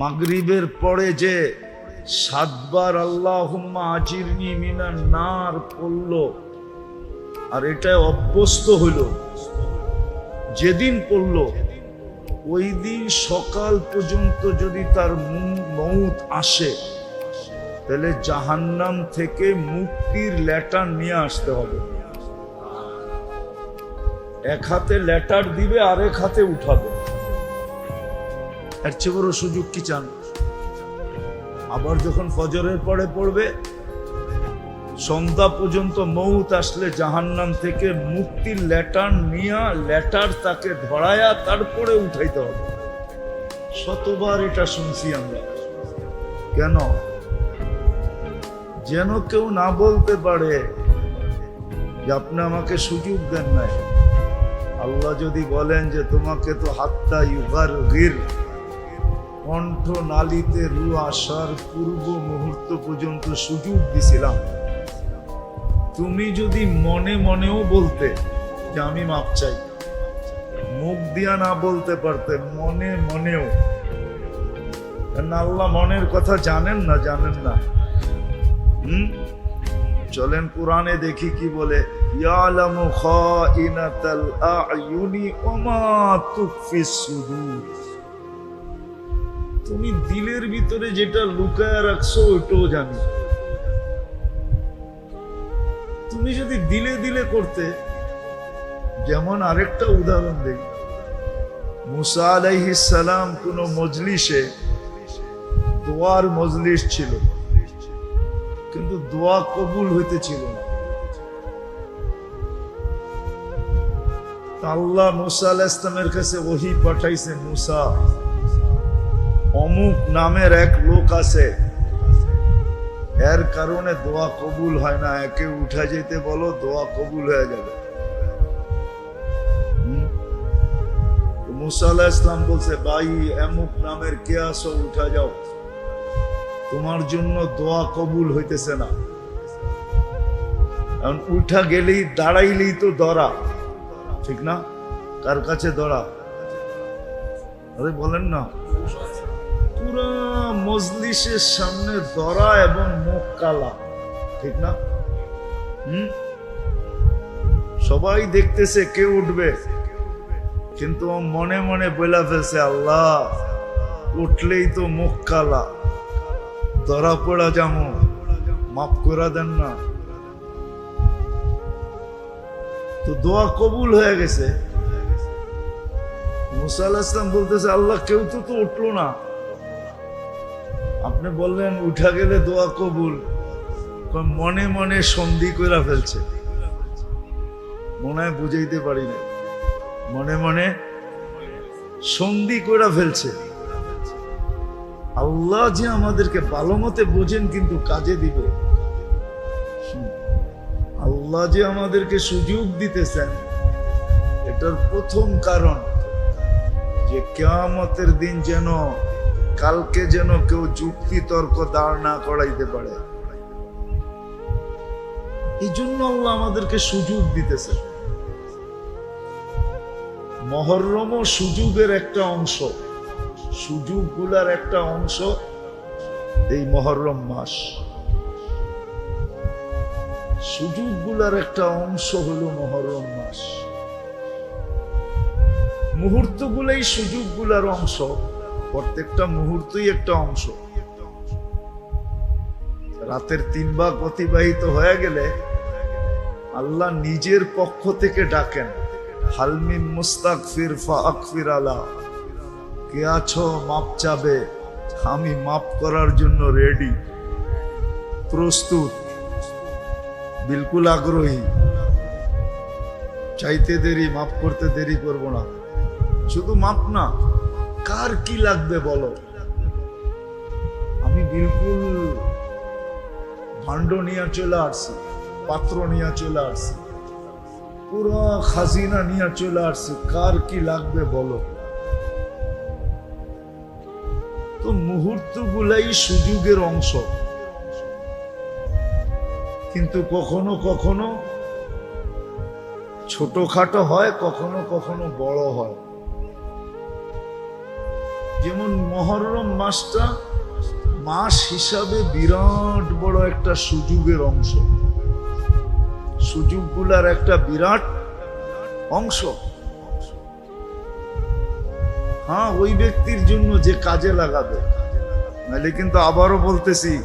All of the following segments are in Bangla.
মাগরিবের পরে যে সাতবার আল্লাহ আজিরনি মিনার নার পড়ল, আর এটা অভ্যস্ত হইল। যেদিন পড়ল, ওই দিন সকাল পর্যন্ত যদি তার মৌত আসে, তাহলে জাহান্নাম থেকে মুক্তির লেটার নিয়ে আসতে হবে। এক হাতে লেটার দিবে আর এক হাতে উঠাবে। এর চেয়ে বড় সুযোগ কি চান? আবার যখন ফজরের পরে পড়বে, সন্ধ্যা পর্যন্ত মৌত আসলে জাহান্নাম থেকে মুক্তির লেটার নিয়া, লেটার তাকে ধরায়া তারপরে উঠাইতে হবে। শতবার এটা শুনছি আমরা। কেন? যেন কেউ না বলতে পারে যে আপনি আমাকে সুযোগ দেন নাই। আল্লাহ যদি বলেন যে তোমাকে তো হাত্তা ইউগার গির কণ্ঠ নালিতে রু আসার পূর্ব মুহূর্ত পর্যন্ত সুযোগ দিছিলাম। তুমি যদি মনে মনেও বলতে যে আমি মাপ চাই, মুখ দিয়া না বলতে পারতে, মনে মনেও। আল্লাহ মনের কথা জানেন না জানেন না। হুম? চলেন কোরআনে দেখি কি বলে, ইয়ালামু খাইনাতাল আয়ুনি ওমা তুকফিস সুদূর। তুমি দিলের ভিতরে যেটা লুকায় রাখছো, ওইটাও জানি। তুমি যদি দিলে দিলে করতে, যেমন আরেকটা উদাহরণ দেই। মুসা সালাম কোন মজলিসে দোয়ার মজলিস ছিল, কিন্তু দোয়া কবুল হইতেছিল না। তা আল্লাহ মুসা আলাহ ইসলামের কাছে ওহি পাঠাইছে, মুসা অমুক নামের এক লোক আছে। এর কারণে দোয়া কবুল হয় না। একে উঠা যেতে বলো, দোয়া কবুল হয়ে যাবে। হুম? তো মুসা আলাহ ইসলাম বলছে, ভাই এমুক নামের কে আসো উঠা যাও। তোমার জন্য দোয়া কবুল হইতেছে না। এখন উঠা গেলেই, দাঁড়াইলেই তো দরা ঠিক না? কার কাছে দরা আরে বলেন না। পুরা মজলিসের সামনে দরা এবং মুখ কালা। ঠিক না? সবাই দেখতেছে কে উঠবে। কিন্তু মনে মনে বলে ফেলছে, আল্লাহ, উঠলেই তো মুখ কালা। ধরা পড়া যেমন মাফ করে দেন না। তো দোয়া কবুল হয়ে গেছে। মুসা আল্লাহ ইসলাম বলতেছে, আল্লাহ, কেউ তো তো উঠল না। আপনি বললেন উঠা গেলে দোয়া কবুল। মনে মনে সন্ধি করে ফেলছে। মনে হয় বুঝাইতে পারি না মনে মনে সন্ধি করে ফেলছে। আল্লাহ যে আমাদেরকে ভালো মতে বোঝেন, কিন্তু কাজে দিবে। আল্লাহ যে আমাদেরকে সুযোগ দিতেছেন, এটার প্রথম কারণ যে কেয়ামতের দিন যেন কালকে যেন কেউ যুক্তি তর্ক দাঁড় না করাইতে পারে। এই জন্য আল্লাহ আমাদেরকে সুযোগ দিতেছে। মহরমও সুযোগের একটা অংশ। সুযোগগুলার একটা অংশ এই মহরম মাস। সুযোগগুলার একটা অংশ হলো মহরম মাস। মুহূর্তগুলাই সুযোগগুলার অংশ। প্রত্যেকটা মুহূর্তই একটা অংশ। রাতের তিন ভাগ অতিবাহিত হয়ে গেলে আল্লাহ নিজের পক্ষ থেকে ডাকেন হালমিন মুস্তাক ফির ফাকফির আলা। কে আছো মাপ চাবে? আমি মাপ করার জন্য রেডি। প্রস্তুত। বিলকুল আগ্রহী। চাইতে দেরি, মাপ করতে দেরি করব না। শুধু মাপ না কার কি লাগবে বলো? আমি বিলকুল ভাণ্ড নিয়ে চলে আসছি, পাত্র নিয়ে চলে আসছি, পুরো খাজিনা নিয়ে চলে আসছি, কার কি লাগবে বলো? তো মুহূর্তগুলাই সুযোগের অংশ। কিন্তু কখনো কখনো ছোটখাটো হয়, কখনো কখনো বড় হয়। যেমন মহরম মাসটা মাস হিসাবে বিরাট বড় একটা সুযোগের অংশ। সুযোগগুলার একটা বিরাট অংশ। হ্যাঁ ওই ব্যক্তির জন্য যে কাজে লাগাবে। নাহলে কিন্তু আবারও বলতেছি,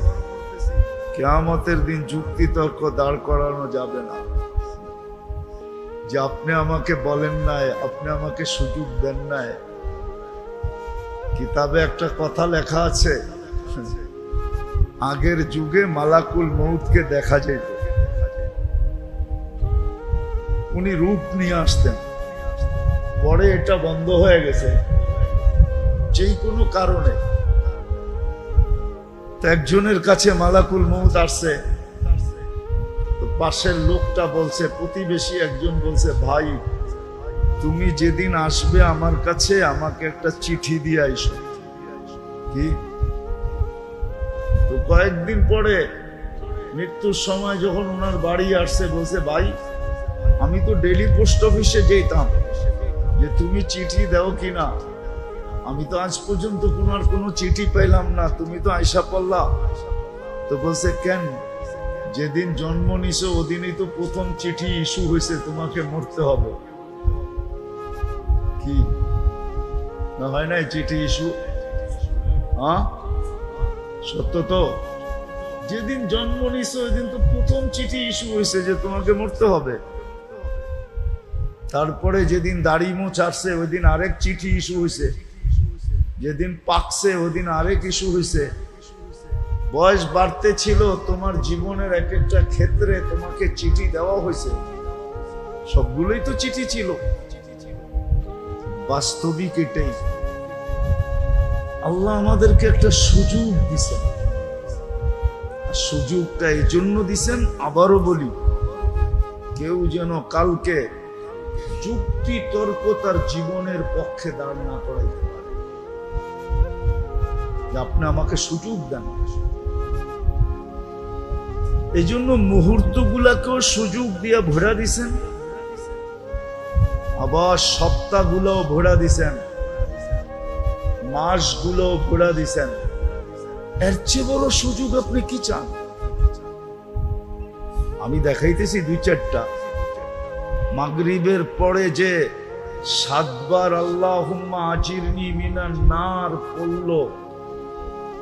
কেয়ামতের দিন যুক্তি তর্ক দাঁড় করানো যাবে না। যে আপনি আমাকে বলেন নাই, আপনি আমাকে সুযোগ দেন নাই কিতাবে একটা কথা লেখা আছে, আগের যুগে মালাকুল মৌতকে দেখা যেত। উনি রূপ নিয়ে আসতেন। পরে এটা বন্ধ হয়ে গেছে, যেই কোনো কারণে। একজনের কাছে মালাকুল মৌত আসছে পাশের লোকটা বলছে, প্রতিবেশী একজন বলছে, ভাই তুমি যেদিন আসবে আমার কাছে, আমাকে একটা চিঠি দিয়ে আইসো। কি? তো কয়েকদিন পরে মৃত্যুর সময় যখন ওনার বাড়ি আসছে, বলছে, ভাই, আমি তো ডেলি পোস্ট অফিসে যেতাম। যে তুমি চিঠি দাও কিনা আমি তো আজ পর্যন্ত তোমার কোনো চিঠি পেলাম না। তুমি তো আয়সা পড়লা। তো বলছে, কেন? যেদিন জন্ম নিছো, ওদিনই তো প্রথম চিঠি ইস্যু হয়েছে তোমাকে মরতে হবে। কি? না হয় নাই, চিঠি ইস্যু। হ্যাঁ? সত্য তো। যেদিন জন্ম নিছো ওই দিন তো প্রথম চিঠি ইস্যু হয়েছে যে তোমাকে মরতে হবে। তারপরে যেদিন দাড়ি মুছ আসছে ওই দিন আরেক চিঠি ইস্যু হয়েছে। যেদিন পাকছে ওদিন আরেক ইস্যু হয়েছে। বয়স বাড়তে ছিল, তোমার জীবনের এক একটা ক্ষেত্রে তোমাকে চিঠি দেওয়া হয়েছে। সবগুলোই তো চিঠি ছিল। বাস্তবিক এটাই। আল্লাহ আমাদেরকে একটা সুযোগ দিছেন। সুযোগটা এই জন্য দিছেন, আবারও বলি, কেউ যেন কালকে যুক্তি তর্ক তার জীবনের পক্ষে দাঁড় না করাইতে পারে। আপনি আমাকে সুযোগ দেন। এই জন্য মুহূর্ত গুলাকেও সুযোগ দিয়া ভরা দিছেন। আবার সপ্তাহগুলো ভরা দিছেন। মাসগুলো ভরা দিছেন। এর চেয়ে বড় সুযোগ আপনি কি চান? আমি দেখাইতেছি দুই চারটা। মাগরিবের পরে যে সাতবার আল্লাহ আজিরনি মিনার নার পড়ল,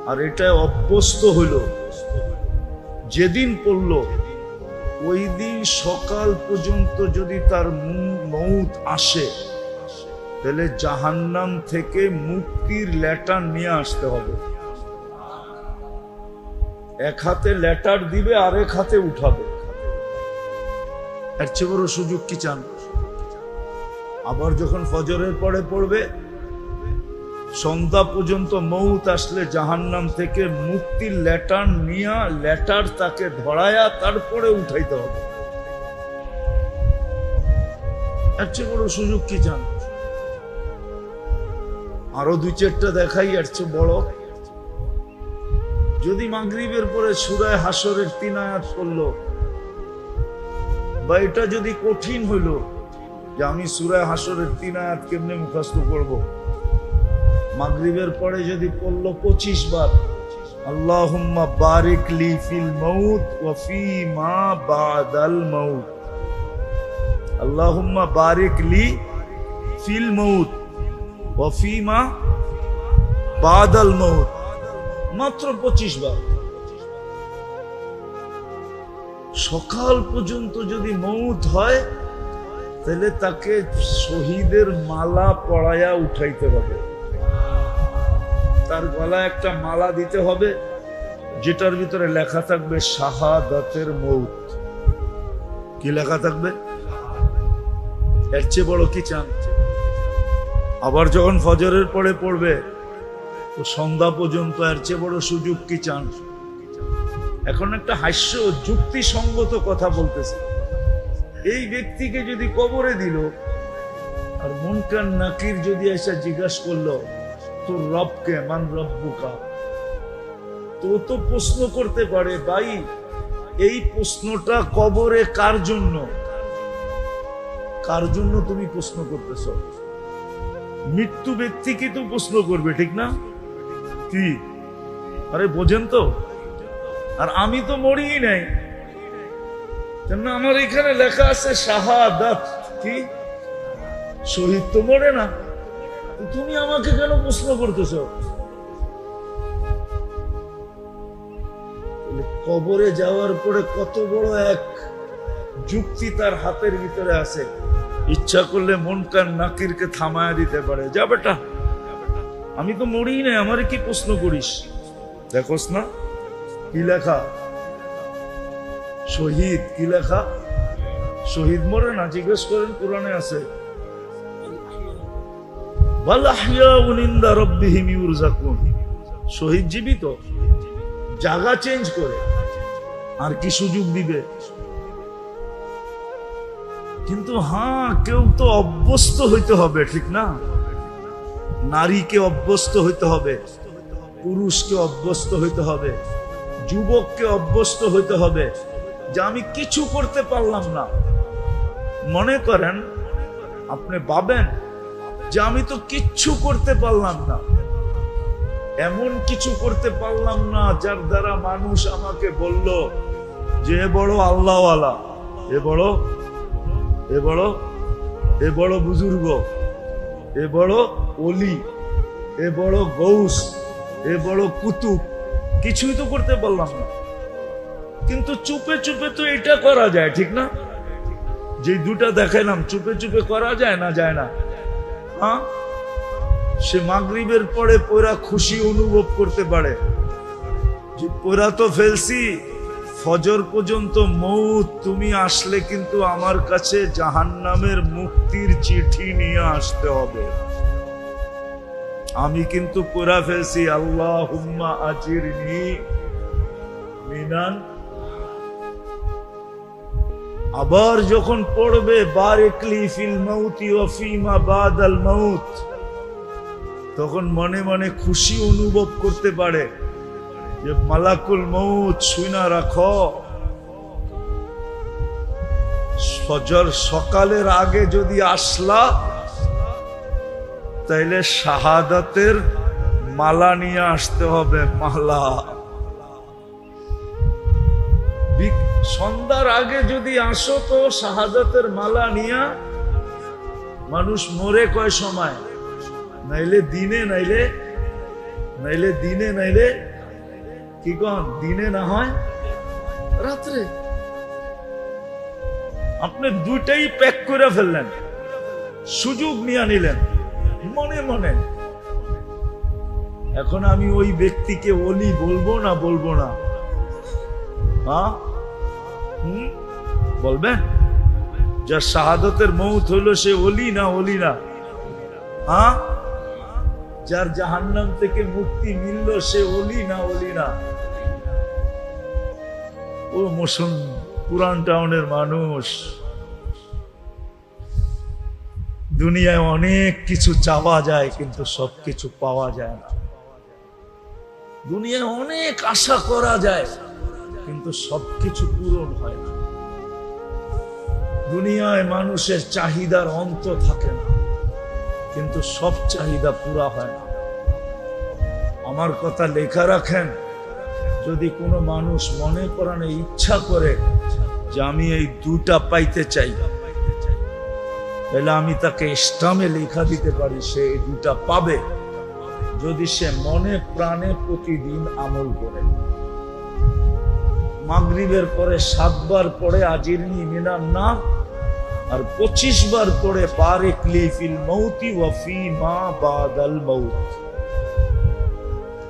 আর এটা অভ্যস্ত হইল, যেদিন পড়ল ওই দিন সকাল পর্যন্ত যদি তার মৌত আসে, তাহলে জাহান্নাম থেকে মুক্তির লেটার নিয়ে আসতে হবে। এক হাতে লেটার দিবে, আরেক হাতে উঠাবে। এর চেয়ে বড় সুযোগ কি চান? আবার যখন ফজরের পরে পড়বে সন্ধ্যা পর্যন্ত মৌত আসলে জাহান্নাম থেকে মুক্তির লেটার নিয়া, লেটার তাকে ধরায়া তারপরে উঠাইতে হবে। এর চেয়ে বড় সুযোগ কি আরও দুই চারটা দেখাই, এর চেয়ে বড়। যদি মাগরিবের পরে সুরায় হাসরের তিন আয়াত করল বা এটা যদি কঠিন হইল যে আমি সুরায় হাসরের তিন আয়াত কেমনে মুখাস্ত করব। মাগরিবের পরে যদি পড়ল পঁচিশ বার, আল্লাহুম্মা বারিক লি ফিল মৌত ওয়া ফি মা বাদাল মৌত আল্লাহুম্মা বারিক লি ফিল মৌত ওয়া ফি মা বাদাল মৌত মাত্র পঁচিশ বার। সকাল পর্যন্ত যদি মৌত হয়, তাহলে তাকে শহীদের মালা পড়ায়া উঠাইতে হবে। তার গলায় একটা মালা দিতে হবে, যেটার ভিতরে লেখা থাকবে শাহাদাতের মৌত। কি লেখা থাকবে? এর চেয়ে বড় কি চান? আবার যখন ফজরের পরে পড়বে, তো সন্ধ্যা পর্যন্ত এর চেয়ে বড় সুযোগ কি চান? এখন একটা হাস্য যুক্তিসঙ্গত কথা বলতেছে। এই ব্যক্তিকে যদি কবরে দিল, আর মুনকান নাকির যদি এসে জিজ্ঞাসা করল তোর রবকে, মান রব্বুকা। তো তো প্রশ্ন করতে পারে, ভাই, এই প্রশ্নটা কবরে কার জন্য? কার জন্য তুমি প্রশ্ন করতেছ? মৃত্যু ব্যক্তিকে তো প্রশ্ন করবে, ঠিক না? কি? আরে, বোঝেন তো। আর আমি তো মরিই নাই। কেন আমার এখানে লেখা আছে শাহাদাত, কি? শহীদ তো মরে না। তুমি আমাকে কেন প্রশ্ন করতেছ? কবরে যাওয়ার পরে কত বড় এক যুক্তি তার হাতের ভিতরে আছে। ইচ্ছা করলে মন কান নাকিরকে থামায় দিতে পারে। যা বেটা, আমি তো মরি নাই, আমারে কি প্রশ্ন করিস? দেখোস না, কি লেখা? শহীদ, কি লেখা? শহীদ মরে না, জিজ্ঞেস করেন কোরআনে আছে। শহীদ জীবিত, জায়গা চেঞ্জ করে, আর কি সুযোগ দিবে? কিন্তু হ্যাঁ কেউ তো অভ্যস্ত হইতে হবে, ঠিক না? নারীকে অভ্যস্ত হইতে হবে, পুরুষকে অভ্যস্ত হইতে হবে, যুবককে অভ্যস্ত হইতে হবে, যে আমি কিছু করতে পারলাম না। মনে করেন, আপনি ভাবেন যে আমি তো কিচ্ছু করতে পারলাম না। এমন কিছু করতে পারলাম না যার দ্বারা মানুষ আমাকে বলল, যে এ বড় আল্লাহওয়ালা, এ বড় এ বড় এ বড় বুজুর্গ, এ বড় অলি এ বড় গৌস, এ বড় কুতুব, কিছুই তো করতে পারলাম না। কিন্তু চুপে চুপে তো এটা করা যায়, ঠিক না? যে দুটা দেখাইলাম চুপে চুপে করা যায় না যায় না? হ্যাঁ? সে মাগরিবের পরে পোরা খুশি অনুভব করতে পারে। যে পোরা তো ফেলছি, ফজর পর্যন্ত মৌত তুমি আসলে কিন্তু আমার কাছে জাহান্নামের মুক্তির চিঠি নিয়ে আসতে হবে। আমি কিন্তু পোরা ফেলছি আল্লাহ হুম্মা আজির মিনান আবার যখন পড়বে ফিল তখন মনে মনে খুশি অনুভব করতে পারে যে, মালাকুল মৌত শুনা রাখো। ফজর সকালের আগে যদি আসলা, তাইলে শাহাদাতের মালা নিয়ে আসতে হবে, মালা। সন্ধ্যার আগে যদি আসো তো শাহাদাতের মালা নিয়া মানুষ মরে কয় সময়? নাইলে দিনে, নাইলে নাইলে দিনে, নাইলে কি কন? দিনে না হয়? রাত্রে। আপনি দুইটাই প্যাক করে ফেললেন। সুযোগ নিয়ে নিলেন। মনে মনে। এখন আমি ওই ব্যক্তিকে ওলি বলব না বলব না? হ্যাঁ বলবেন যার শাহাদতের মৌত হইল সে ওলি না ওলি না হ্যাঁ? যার জাহান্নাম থেকে মুক্তি মিলল সে ওলি না ওলি না ও মুসল পুরান টাউনের মানুষ। দুনিয়ায় অনেক কিছু চাওয়া যায়, কিন্তু সবকিছু পাওয়া যায় না। দুনিয়ায় অনেক আশা করা যায়, কিন্তু সবকিছু পূরণ হয় না। দুনিয়ায় মানুষের চাহিদার অন্ত থাকে না। কিন্তু সব চাহিদা পুরা হয় না। আমার কথা লেখা রাখেন, যদি কোনো মানুষ মনে করানো ইচ্ছা করে যে আমি এই দুটা পাইতে চাই, তাহলে আমি তাকে স্টামে লেখা দিতে পারি, সে এই দুটা পাবে। যদি সে মনে প্রাণে প্রতিদিন আমল করে। মাগরিবের পরে সাতবার পরে আজিরনি মিনার নাম আর পঁচিশ বার পরে বারেকলি ফিল মৌতি ওয়াফি মা বাদাল মৌত।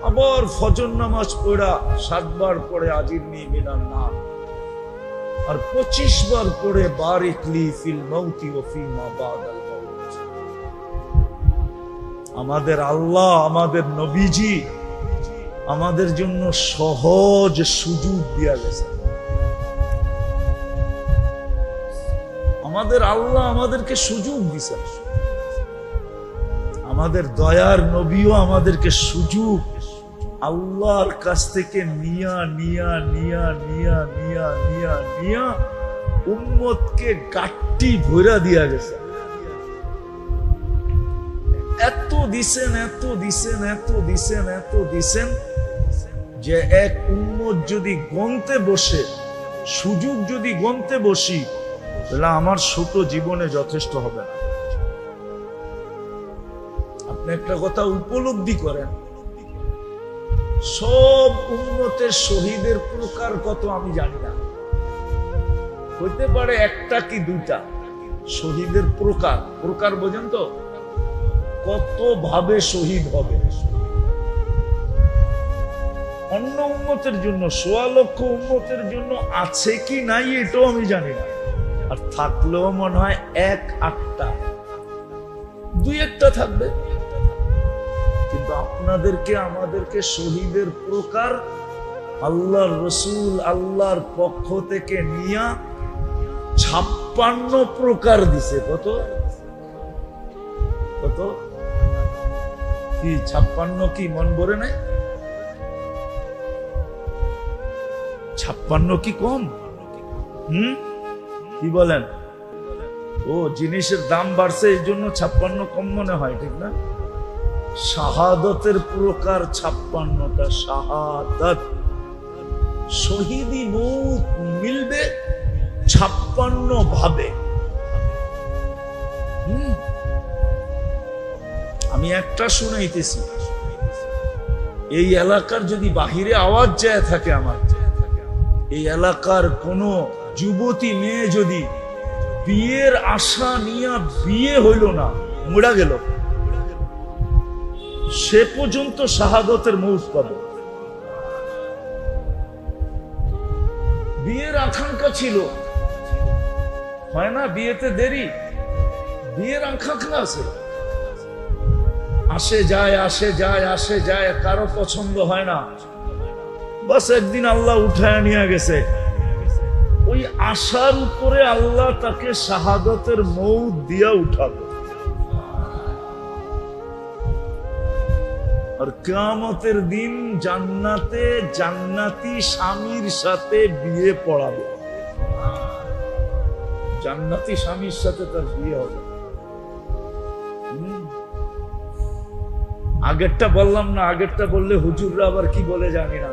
আবার ফজর নামাজ পড়া সাতবার পরে আজির নিয়ে মিনার নাম আর পঁচিশ বার পরে বারেকলি ফিল মৌতি ওয়াফি মা বাদাল আমাদের আল্লাহ, আমাদের নবীজি আমাদের জন্য সহজ সুযোগ দিয়া গেছে আমাদের আল্লাহ আমাদেরকে সুযোগ দিছে। আমাদের দয়ার নবীও আমাদেরকে সুযোগ। আল্লাহর কাছ থেকে নিয়া নিয়া নিয়া নিয়া নিয়া নিয়া নিয়া উম্মতকে গাট্টি ভৈরা দিয়া গেছে। এত দিছেন এত দিছেন এত দিছেন এত দিছেন যে এক উম্মত যদি গন্তে বসে, সুযোগ যদি গন্তে বসি তাহলে আমার ছোট জীবনে যথেষ্ট হবে না। আপনি একটা কথা উপলব্ধি করেন। সব উন্নতের শহীদের প্রকার কত আমি জানি না। হইতে পারে একটা কি দুইটা। শহীদের প্রকার। প্রকার বোঝেন তো? কত ভাবে শহীদ হবে। অন্য উন্মতের জন্য, সোয়া লক্ষ উন্মতের জন্য আছে কি নাই এটাও আমি জানি না। আর থাকলেও মনে হয় এক আটটা। দুই একটা থাকবে। কিন্তু আপনাদেরকে, আমাদেরকে শহীদের প্রকার আল্লাহর রসুল, আল্লাহর পক্ষ থেকে নিয়া ছাপ্পান্ন প্রকার দিছে। কত? কত? কি, ছাপ্পান্ন কি মন ভরে নাই? ছাপ্পান্ন কি কম? হুম? কি বলেন? ও, জিনিসের দাম বাড়ছে, এই জন্য ছাপ্পান্ন কম মনে হয়, ঠিক না? শাহাদতের প্রকার ছাপ্পান্নটা শাহাদত। শহীদি মৌত মিলবে, ছাপ্পান্ন ভাবে। আমি একটা শুনাইতেছি। এই এলাকার যদি বাহিরে আওয়াজ যায় থাকে আমার, এই এলাকার কোন যুবতী মেয়ে যদি বিয়ের আশা নিয়ে বিয়ে হইল না, মুড়া গেল। সে পর্যন্ত শাহাদতের মৌত পাবে। বিয়ের আকাঙ্ক্ষা ছিল। হয় না বিয়েতে দেরি? বিয়ের আকাঙ্ক্ষা আছে। আসে যায় আসে যায় আসে যায়, কারও পছন্দ হয় না। বাস একদিন আল্লাহ উঠায় নিয়ে গেছে। আশার উপরে আল্লাহ তাকে শাহাদতের মৌত দিয়া উঠাবে। আর কামতের দিন জান্নাতে জান্নাতি স্বামীর সাথে বিয়ে পড়াবে। জান্নাতি স্বামীর সাথে তার বিয়ে হবে। আগেরটা বললাম না, আগেরটা বললে হুজুররা আবার কি বলে জানি না।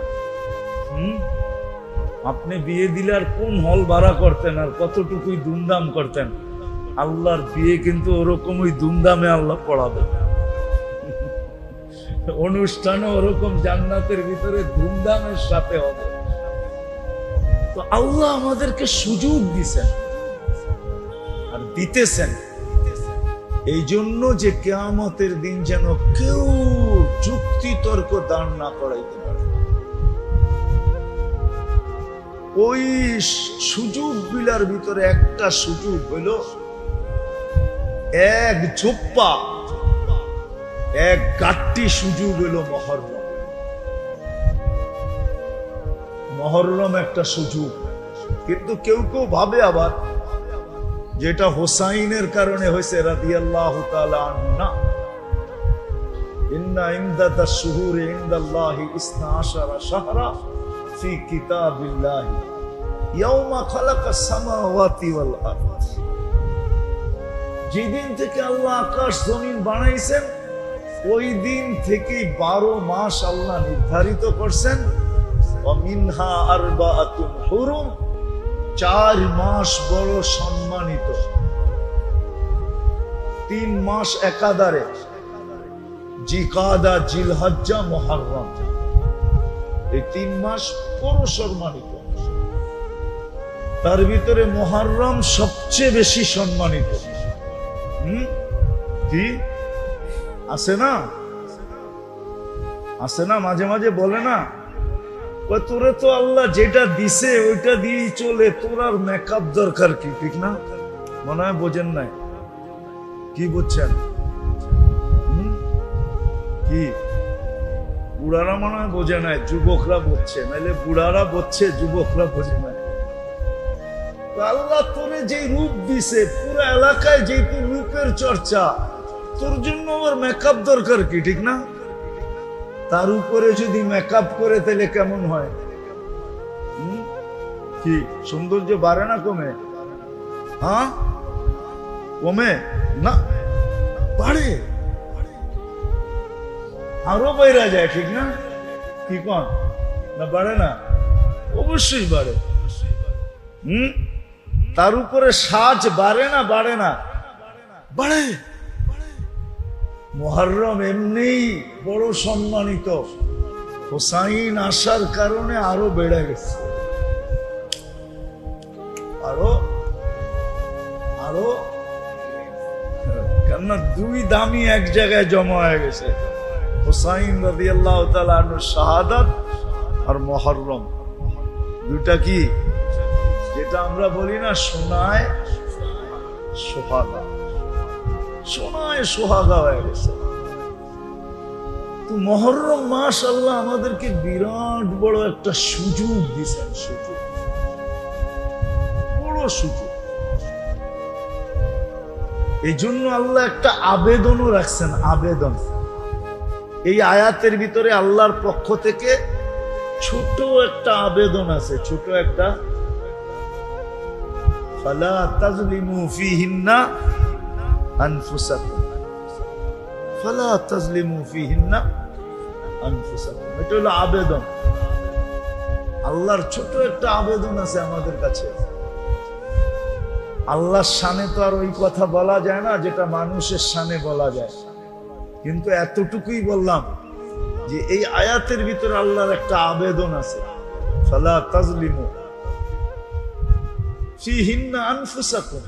হুম? আপনি বিয়ে দিলে আর কোন হল ভাড়া করতেন আর কতটুকুই দুমদাম করতেন? আল্লাহর বিয়ে কিন্তু ওরকমই দুমদামে আল্লাহ পড়াবে। অনুষ্ঠানও ওরকম জান্নাতের ভিতরে ধুমধামের সাথে হবে। তো আল্লাহ আমাদেরকে সুযোগ দিছেন আর দিতেছেন। এই জন্য যে কেয়ামতের দিন যেন কেউ যুক্তি তর্ক দান না করাইতে ওই সুযোগ বিলার ভিতরে একটা সুযোগ হইল এক ঝোপ্পা, এক গাট্টি সুযোগ এলো মহরম। মহরম একটা সুযোগ। কিন্তু কেউ কেউ ভাবে আবার যেটা হোসাইনের কারণে হয়েছে, রাদিয়াল্লাহু না। ইন্না ইনদাতা শুহুরি ইনদাল্লাহি ইসনা আশারা ফি কিতাবিল্লাহি ইয়াউমা খালাকাস সামাওয়াতি ওয়াল আরদ যেদিন থেকে আল্লাহ আকাশ জমিন বানাইছেন, ওই দিন থেকেই বারো মাস আল্লাহ নির্ধারিত করছেন অমিনহা আরবাআতুন হুরুম, চার মাস বড় সম্মানিত। তিন মাস একাদারে জিকাদা জিলহজ্জা মহারম এই তিন মাস বড় সম্মানিত তার ভিতরে মহারম সবচেয়ে বেশি সম্মানিত। আছে না? আছে না? মাঝে মাঝে বলে না। তোরে তো আল্লাহ যেটা দিছে ওইটা দিয়েই চলে, তোর আর মেকআপ দরকার কি? ঠিক না? মনে হয় বোঝেন নাই। কি বুঝছেন? কি? বুড়ারা মনে হয় বোঝে নাই যুবকরা বুঝছে। নাহলে বুড়ারা বুঝছে, যুবকরা বোঝে নাই আল্লাহ তোরে যে রূপ দিছে, পুরো এলাকায় যেহেতু রূপের চর্চা, তোর জন্য আমার মেকআপ দরকার কি, ঠিক না? তার উপরে যদি মেকআপ করে তাহলে কেমন হয়? কি, সৌন্দর্য বাড়ে না কমে? হ্যাঁ? কমে? না, বাড়ে। আরও বাইরা যায়, ঠিক না? কি কন? না বাড়ে না? অবশ্যই বাড়ে। হুম? তার উপরে সাজ বাড়ে না বাড়ে না? বাড়ে। মহরম এমনি বড় সম্মানিত। হোসাইন আসার কারণে আরও বেড়ে গেছে। আরও? আরও? কেননা দুই দামি এক জায়গায় জমা হয়ে গেছে। হোসাইন রবি আল্লাহ শাহাদাত আর মহরম। দুটা কি? যেটা আমরা বলি না সোনায় সোহাগা। সোনায় সোহাগা হয়ে গেছে। তো মহরম মাস আল্লাহ আমাদেরকে বিরাট বড় একটা সুযোগ দিয়েছেন, সুযোগ। বড় সুযোগ। এই জন্য আল্লাহ একটা আবেদনও রাখছেন, আবেদন। এই আয়াতের ভিতরে আল্লাহর পক্ষ থেকে ছোট একটা আবেদন আছে, ছোট একটা। এটা হলো আবেদন। আল্লাহর ছোট একটা আবেদন আছে আমাদের কাছে। আল্লাহর সানে তো আর ওই কথা বলা যায় না, যেটা মানুষের সানে বলা যায়। কিন্তু এতটুকুই বললাম যে এই আয়াতের ভিতরে আল্লাহর একটা আবেদন আছে। ফালা তাজলিমু ফিহিন্না আনফুসাকুম।